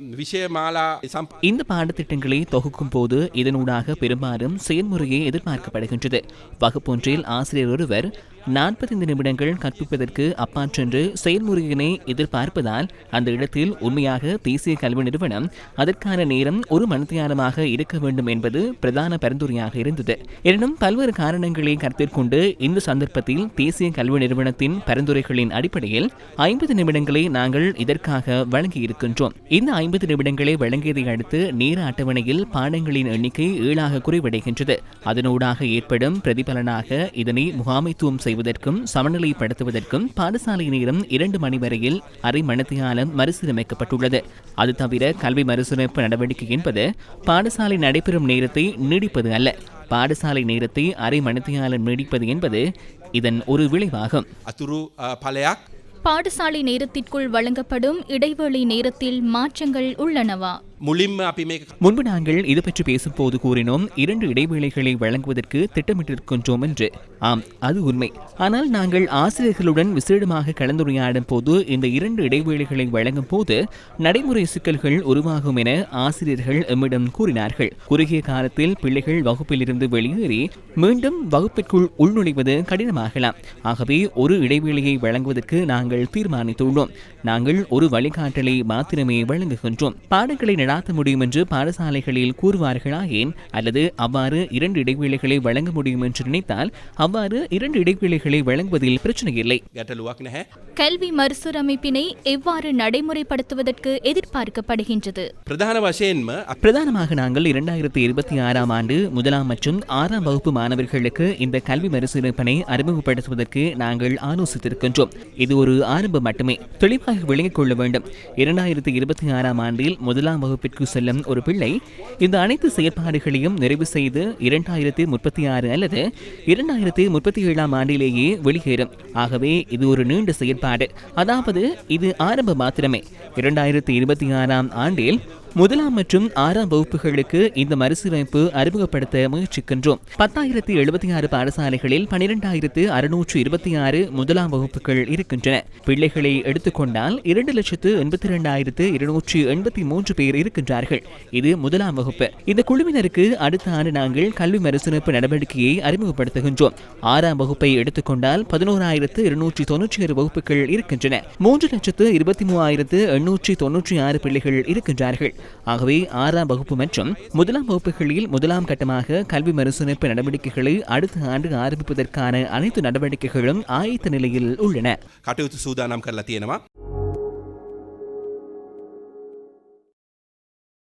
விஷயமாலா இந்த பாடத்திட்டங்களை தொகுக்கும் போது இதனூடாக பெரும்பாலும் செயல்முறையே எதிர்பார்க்கப்படுகின்றது. வகுப்பொன்றில் ஆசிரியர் ஒருவர் நாற்பத்தைந்து நிமிடங்கள் கற்பிப்பதற்கு அப்பாற் சென்று செயல்முறையினை எதிர்பார்ப்பதால் அந்த இடத்தில் உண்மையாக தேசிய கல்வி நிறுவனம் அதற்கான நேரம் ஒரு மணித்தியாலமாக இருக்க வேண்டும் என்பது பிரதான பரிந்துரையாக இருந்தது. எனினும் பல்வேறு காரணங்களை கருத்தில் கொண்டு இந்த சந்தர்ப்பத்தில் தேசிய கல்வி நிறுவனத்தின் பரிந்துரைகளின் அடிப்படையில் ஐம்பது நிமிடங்களை நாங்கள் இதற்காக வழங்கியிருக்கின்றோம். இந்த ஐம்பது நிமிடங்களை வழங்கியதை அடுத்து நேர அட்டவணையில் பாடங்களின் எண்ணிக்கை ஏழாக குறைவடைகின்றது. அதனூடாக ஏற்படும் பிரதிபலனாக இதனை முகாமைத்துவம் செய்வதற்கும் சமநிலைப்படுத்துவதற்கும் பாடசாலை நேரம் இரண்டு மணி வரையில் அரை மணித்தியாலம் மறுசீரமைக்கப்பட்டுள்ளது. அது தவிர கல்வி மறுசீரமைப்பு நடவடிக்கை என்பது பாடசாலை நடைபெறும் நேரத்தை நீடிப்பது அல்ல. பாடசாலை நேரத்தை அரை மணித்தியாலம் நீடிப்பது என்பது இதன் ஒரு விளைவாகும். பாடசாலை நேரத்திற்குள் வழங்கப்படும் இடைவெளி நேரத்தில் மாற்றங்கள் உள்ளனவா? මුලින්ම අපි මේක முன்பு நாங்கள் இது பற்றி பேசும்போது கூறினோம் இரண்டு இடைவேளைகளை வழங்குவதற்கு திட்டமிட்டிருக்கின்றோம் என்று ஆம் அது உண்மை ஆனால் நாங்கள் ஆசிரியர்களுடன் விசேடமாக கலந்துரையாடும் போது இந்த இரண்டு இடைவேளைகளை வழங்கும் போது நடைமுறை சிக்கல்கள் உருவாகும் என ஆசிரியர்கள் எம்மிடம் கூறினார்கள் குறுகிய காலத்தில் பிள்ளைகள் வகுப்பிலிருந்து வெளியேறி மீண்டும் வகுப்பிற்குள் உள்நுழைவது கடினமாகலாம் ஆகவே ஒரு இடைவேளையை வழங்குவதற்கு நாங்கள் தீர்மானித்துள்ளோம் நாங்கள் ஒரு வழிகாட்டலை மாத்திரமே வழங்குகின்றோம் பாடங்களை நடாத்த முடியும் என்று பாடசாலைகளில் கூறுவார்களா ஏன் அல்லது அவ்வாறு இரண்டு இடைவேளைகளை வழங்க முடியும் என்று நினைத்தால் அவ்வாறு இரண்டு இடைவேளைகளை வழங்குவதில் பிரச்சனை இல்லை கல்வி மறுசீரமைப்பினை எவ்வாறு நடைமுறைப்படுத்துவதற்கு எதிர்பார்க்கப்படுகின்றது? பிரதானமாக நாங்கள் இரண்டாயிரத்தி இருபத்தி ஆறாம் ஆண்டு முதலாம் மற்றும் ஆறாம் வகுப்பு மாணவர்களுக்கு இந்த கல்வி மறுசீரமைப்பினை அறிமுகப்படுத்துவதற்கு நாங்கள் ஆலோசித்திருக்கின்றோம். இது ஒரு ஆரம்பம் மட்டுமே. தெளிவாக விளங்கிக் கொள்ள வேண்டும். இரண்டாயிரத்தி இருபத்தி ஆறாம் ஆண்டில் முதலாம் வகுப்பு படிப்பிற்கு செல்லும் ஒரு பிள்ளை இந்த அனைத்து செயற்பாடுகளையும் நிறைவு செய்து இரண்டாயிரத்தி முப்பத்தி ஆறு அல்லது இரண்டாயிரத்தி முப்பத்தி ஏழாம் ஆண்டிலேயே வெளியேறும். ஆகவே இது ஒரு நீண்ட செயற்பாடு. அதாவது இது ஆரம்ப மாத்திரமே. இரண்டாயிரத்தி இருபத்தி ஆறாம் ஆண்டில் முதலாம் மற்றும் ஆறாம் வகுப்புகளுக்கு இந்த மறுசீரமைப்பு அறிமுகப்படுத்த முயற்சிக்கின்றோம். பத்தாயிரத்தி எழுபத்தி ஆறு பாடசாலைகளில் பனிரெண்டாயிரத்து அறுநூற்று இருபத்தி ஆறு முதலாம் வகுப்புகள் இருக்கின்றன. பிள்ளைகளை எடுத்துக்கொண்டால் இரண்டு லட்சத்து எண்பத்தி இரண்டாயிரத்து இருநூற்று எண்பத்தி மூன்று பேர் இருக்கின்றார்கள். இது முதலாம் வகுப்பு. இந்த குழுவினருக்கு அடுத்த ஆண்டு நாங்கள் கல்வி மறுசீரமைப்பு நடவடிக்கையை அறிமுகப்படுத்துகின்றோம். ஆறாம் வகுப்பை எடுத்துக்கொண்டால் பதினோராயிரத்து இருநூற்றி தொன்னூற்றி ஆறு வகுப்புகள் இருக்கின்றன. மூன்று லட்சத்து இருபத்தி மூவாயிரத்து எண்ணூற்றி தொன்னூற்றி ஆறு பிள்ளைகள் இருக்கின்றார்கள். ஆகவே ஆறாம் வகுப்பு மற்றும் முதலாம் வகுப்புகளில் முதலாம் கட்டமாக கல்வி மறுசீரமைப்பு நடவடிக்கைகளை அடுத்த ஆண்டு ஆரம்பிப்பதற்கான அனைத்து நடவடிக்கைகளும் ஆயத்த நிலையில் உள்ளன.